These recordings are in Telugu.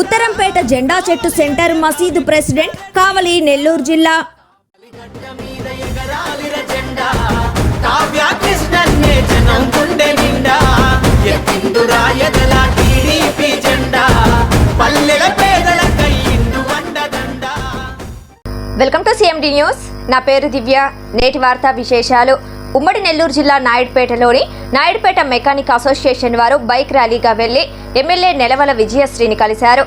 ఉత్తరంపేట జెండా చెట్టు సెంటర్ మసీదు ప్రెసిడెంట్ కావలి నెల్లూరు జిల్లా. Welcome to CMD news. నా పేరు దివ్య. నేటి వార్తా విశేషాలు. ఉమ్మడి నెల్లూరు జిల్లా నాయుడుపేటలోని నాయుడుపేట మెకానిక్ అసోసియేషన్ వారు బైక్ ర్యాలీగా వెళ్ళి ఎమ్మెల్యే నెలవల విజయశ్రీని కలిశారు.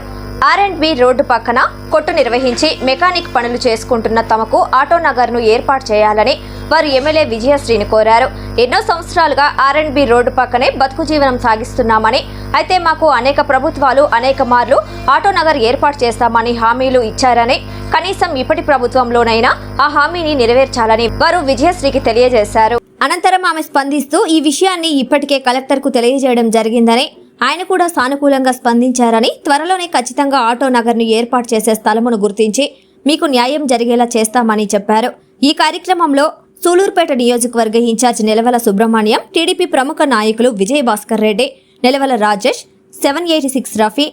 ఆర్ అండ్ బి రోడ్డు పక్కన కొట్టు నిర్వహించి మెకానిక్ పనులు చేసుకుంటున్న తమకు ఆటో నగర్ను ఏర్పాటు చేయాలని వారు ఎమ్మెల్యే విజయశ్రీని కోరారు. ఎన్నో సంవత్సరాలుగా ఆర్ అండ్ బి రోడ్డు పక్కనే బతుకు జీవనం సాగిస్తున్నామని అయితే మాకు అనేక ప్రభుత్వాలు అనేక మార్లు ఆటో నగర్ ఏర్పాటు చేస్తామని హామీలు ఇచ్చారని కనీసం ఇప్పటి ప్రభుత్వంలోనైనా ఆ హామీని నెరవేర్చాలని వారు విజయశ్రీకి తెలియజేశారు. అనంతరం ఆమె స్పందిస్తూ ఈ విషయాన్ని ఇప్పటికే కలెక్టర్కు తెలియజేయడం జరిగిందని ఆయన కూడా సానుకూలంగా స్పందించారని త్వరలోనే ఖచ్చితంగా ఆటో నగర్ను ఏర్పాటు చేసే స్థలమును గుర్తించి మీకు న్యాయం జరిగేలా చేస్తామని చెప్పారు. ఈ కార్యక్రమంలో సూలూరుపేట నియోజకవర్గ ఇన్ఛార్జ్ నిలవల సుబ్రహ్మణ్యం టీడీపీ ప్రముఖ నాయకులు Vijayabhaskar Reddy Nilavala Rajesh seven eighty six Rafi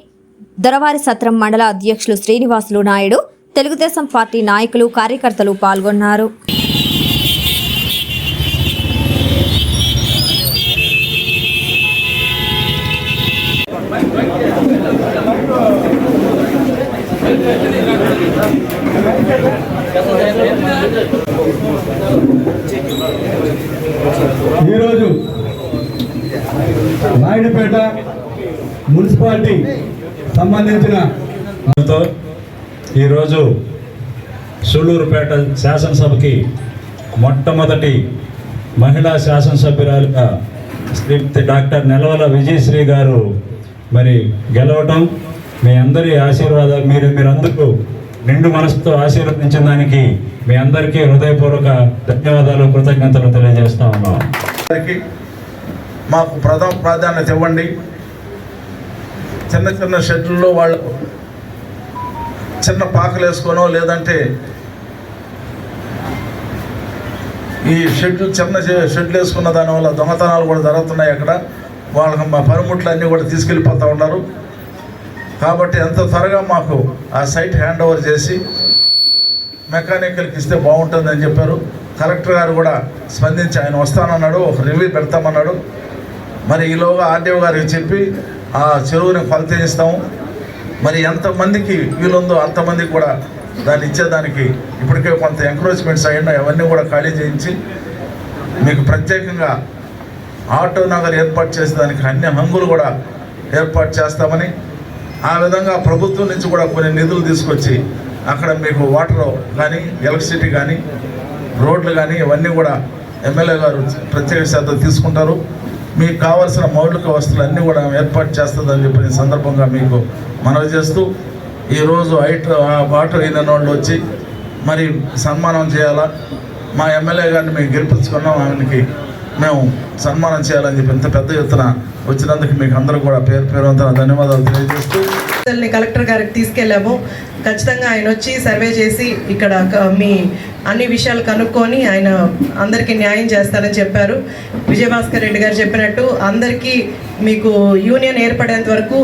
Doravari Satram మండల అధ్యక్షులు శ్రీనివాసులు నాయుడు తెలుగుదేశం పార్టీ నాయకులు కార్యకర్తలు పాల్గొన్నారు. ఈరోజు నాయుడుపేట మున్సిపాలిటీ సంబంధించిన ఈరోజు సూళ్ళూరుపేట శాసనసభకి మొట్టమొదటి మహిళా శాసనసభ్యురాలుగా శ్రీమతి డాక్టర్ నెలవల విజయశ్రీ గారు మరి గెలవటం. మీ అందరి ఆశీర్వాదాలు మీరు మీరందరూ నిండు మనసుతో ఆశీర్వదించిన దానికి మీ అందరికీ హృదయపూర్వక ధన్యవాదాలు కృతజ్ఞతలు తెలియజేస్తా ఉన్నాం. మాకు ప్రథమ ప్రాధాన్యత ఇవ్వండి. చిన్న చిన్న షెడ్లలో వాళ్ళు చిన్న పాకలు వేసుకోనో లేదంటే ఈ షెడ్లు చిన్న షెడ్లు వేసుకున్న దానివల్ల దొంగతనాలు కూడా జరుగుతున్నాయి అక్కడ. వాళ్ళకి మా పనిముట్లు అన్నీ కూడా తీసుకెళ్ళిపోతూ ఉన్నారు. కాబట్టి ఎంత త్వరగా మాకు ఆ సైట్ హ్యాండ్ ఓవర్ చేసి మెకానికల్కి ఇస్తే బాగుంటుందని చెప్పారు. కలెక్టర్ గారు కూడా స్పందించి ఆయన వస్తానన్నాడు ఒక రివ్యూ పెడతామన్నాడు. మరి ఈలోగా ఆర్డీఓ గారికి చెప్పి ఆ చెరువుని కొలత ఇస్తాము మరి ఎంతమందికి వీలుందో అంతమందికి కూడా దాన్ని ఇచ్చేదానికి ఇప్పటికే కొంత ఎంక్రోచ్మెంట్స్ అయినా అవన్నీ కూడా ఖాళీ చేయించి మీకు ప్రత్యేకంగా ఆటో నగర్ ఏర్పాటు చేసేదానికి అన్ని హంగులు కూడా ఏర్పాటు చేస్తామని ఆ విధంగా ప్రభుత్వం నుంచి కూడా కొన్ని నిధులు తీసుకొచ్చి అక్కడ మీకు వాటర్ కానీ ఎలక్ట్రిసిటీ కానీ రోడ్లు కానీ ఇవన్నీ కూడా ఎమ్మెల్యే గారు ప్రత్యేక శ్రద్ధ తీసుకుంటారు. మీకు కావాల్సిన మౌలిక వస్తువులు అన్నీ కూడా ఏర్పాటు చేస్తుందని చెప్పిన సందర్భంగా మీకు మనవి చేస్తూ ఈరోజు హైట్ వాటర్ అయిన వాళ్ళు వచ్చి మరి సన్మానం చేయాలా? మా ఎమ్మెల్యే గారిని మేము గెలిపించుకున్నాం ఆయనకి మేము సన్మానం చేయాలని చెప్పి ఇంత పెద్ద ఎత్తున వచ్చినందుకు మీకు అందరూ కూడా పేరు పేరు వంతున ధన్యవాదాలు తెలియజేస్తూ కలెక్టర్ గారికి తీసుకెళ్ళాము. ఖచ్చితంగా ఆయన వచ్చి సర్వే చేసి ఇక్కడ మీ అన్ని విషయాలు కనుక్కొని ఆయన అందరికీ న్యాయం చేస్తారని చెప్పారు. విజయభాస్కర్ రెడ్డి గారు చెప్పినట్టు అందరికీ మీకు యూనియన్ ఏర్పడేంత వరకు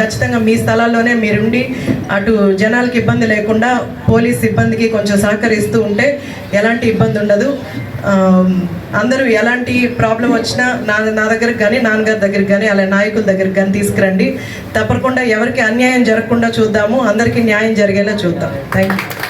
ఖచ్చితంగా మీ స్థలాల్లోనే మీరుండి అటు జనాలకి ఇబ్బంది లేకుండా పోలీస్ సిబ్బందికి కొంచెం సహకరిస్తూ ఉంటే ఎలాంటి ఇబ్బంది ఉండదు. అందరూ ఎలాంటి ప్రాబ్లం వచ్చినా నా నా దగ్గరికి కానీ నాన్నగారి దగ్గరికి కానీ అలా నాయకుల దగ్గరికి కానీ తీసుకురండి. తప్పకుండా ఎవరికి అన్యాయం జరగకుండా చూద్దాము. అందరికీ న్యాయం జరిగేలా చూద్దాం. Thank you